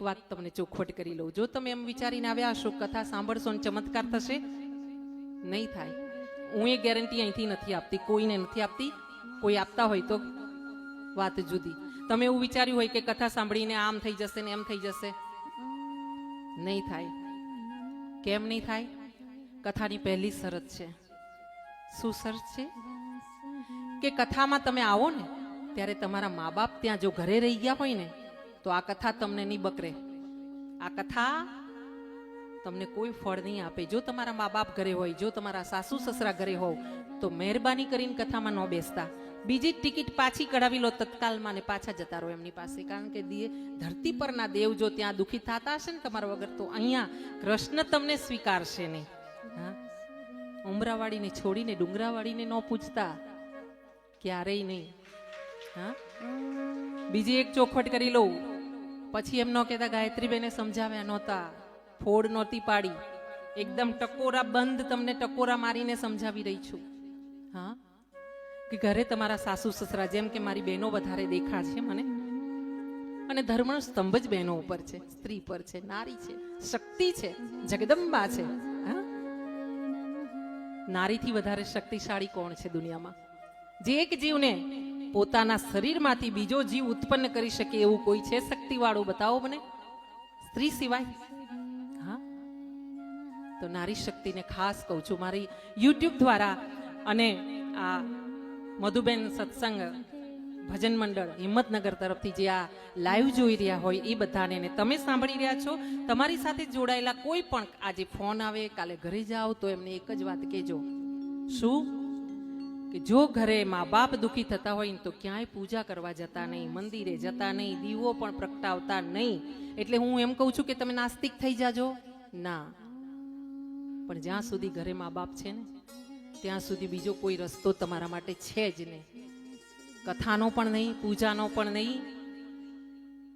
વાત તમને ચોખવટ કરી લઉં. જો તમે એમ વિચારીને આવ્યા હશો, કથા સાંભળશો ને ચમત્કાર થશે? નહીં થાય. હું એ ગેરંટી અહીંથી નથી આપતી. કોઈને નથી આપતી. કોઈ આપતા હોય તો વાત જુદી. તમે એવું વિચાર્યું હોય કે કથા સાંભળીને આમ થઈ જશે ને એમ થઈ જશે? નહીં થાય. કેમ નહીં થાય? કથાની પહેલી શરત છે. શું શરત છે? કે કથામાં તમે આવો ને, ત્યારે તમારા મા બાપ ત્યાં જો ઘરે રહી ગયા હોય ને તો આ કથા તમને નહીં બકરે. આ કથા તમને કોઈ ફળ નહીં આપે. જો તમારા મા બાપ ઘરે હોય, જો તમારા સાસુ સસરા ઘરે હોવ, તો મહેરબાની કરીને કથામાં ન બેસતા. બીજી ટિકિટ પાછી કઢાવી લો તત્કાલમાં ને પાછા જતા રહો એમની પાસે. કારણ કે દિયે ધરતી પરના દેવ જો ત્યાં દુઃખી થતા હશે ને તમારા વગર, તો અહીંયા કૃષ્ણ તમને સ્વીકારશે નહીં. હા? ઉમરાવાળીને છોડીને, ડુંગરાવાળીને ન પૂછતા. ક્યારેય નહીં. હા? બીજી એક ચોખવટ કરી લઉં. પછી એમ ન કહેતા ગાયત્રીબેને સમજાવ્યા નહોતા. ફોડ નહોતી પાડી. એકદમ ટકોરા બંધ તમને ટકોરા મારીને સમજાવી રહી છું. હા? કે ઘરે તમારા સાસુ સસરા જેમ કે મારી બહેનો વધારે દેખા છે મને. અને ધર્મનો સ્તંભ જ બહેનો ઉપર છે. સ્ત્રી પર છે, નારી છે, શક્તિ છે, જગદંબા છે. હા? નારીથી વધારે શક્તિશાળી કોણ છે દુનિયામાં? જે એક જીવને પોતાના શરીરમાંથી બીજો જીવ ઉત્પન્ન કરી શકે એવું કોઈ છે શક્તિવાળું? બતાવો મને. સ્ત્રી સિવાય? હા? તો નારી શક્તિને ખાસ કહું છું. મારી યુટ્યુબ દ્વારા અને આ મધુબેન સત્સંગ ભજન મંડળ હિંમતનગર તરફથી જે આ લાઈવ જોઈ રહ્યા હોય એ બધાને ને તમે સાંભળી રહ્યા છો. તમારી સાથે જોડાયેલા કોઈ પણ આજે ફોન આવે, કાલે ઘરે જાઓ તો એમને એક જ વાત કહેજો. શું? કે જો ઘરે મા બાપ દુઃખી થતા હોય ને તો ક્યાંય પૂજા કરવા જતા નહીં, મંદિરે જતા નહીં, દીવો પણ પ્રગટાવતા નહીં. એટલે હું એમ કહું છું કે તમે નાસ્તિક થઈ જાજો. ના. પણ જ્યાં સુધી ઘરે મા બાપ છે ને, ત્યાં સુધી બીજો કોઈ રસ્તો તમારા માટે છે જ નહીં. કથાનો પણ નહીં, પૂજાનો પણ નહીં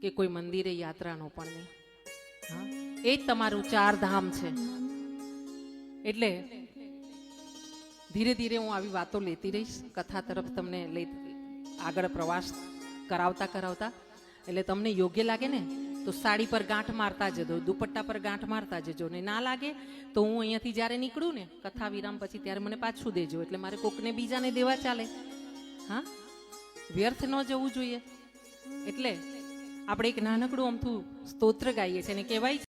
કે કોઈ મંદિરે યાત્રાનો પણ નહીં. હા? એ જ તમારું ચાર ધામ છે. એટલે ધીરે ધીરે હું આવી વાતો લેતી રહીશ, કથા તરફ તમને લઈ આગળ પ્રવાસ કરાવતા કરાવતા. એટલે તમને યોગ્ય લાગે ને, તો સાડી પર ગાંઠ મારતા જજો, દુપટ્ટા પર ગાંઠ મારતા જજો. ને ના લાગે, તો હું અહીંયાથી જ્યારે નીકળું ને, કથા વિરામ પછી ત્યારે મને પાછું દેજો. એટલે મારે કોકને બીજાને દેવા ચાલે. હા? વ્યર્થ ન જવું જોઈએ. એટલે આપણે એક નાનકડું અમથું સ્તોત્ર ગાઈએ છીએ. અને કહેવાય છે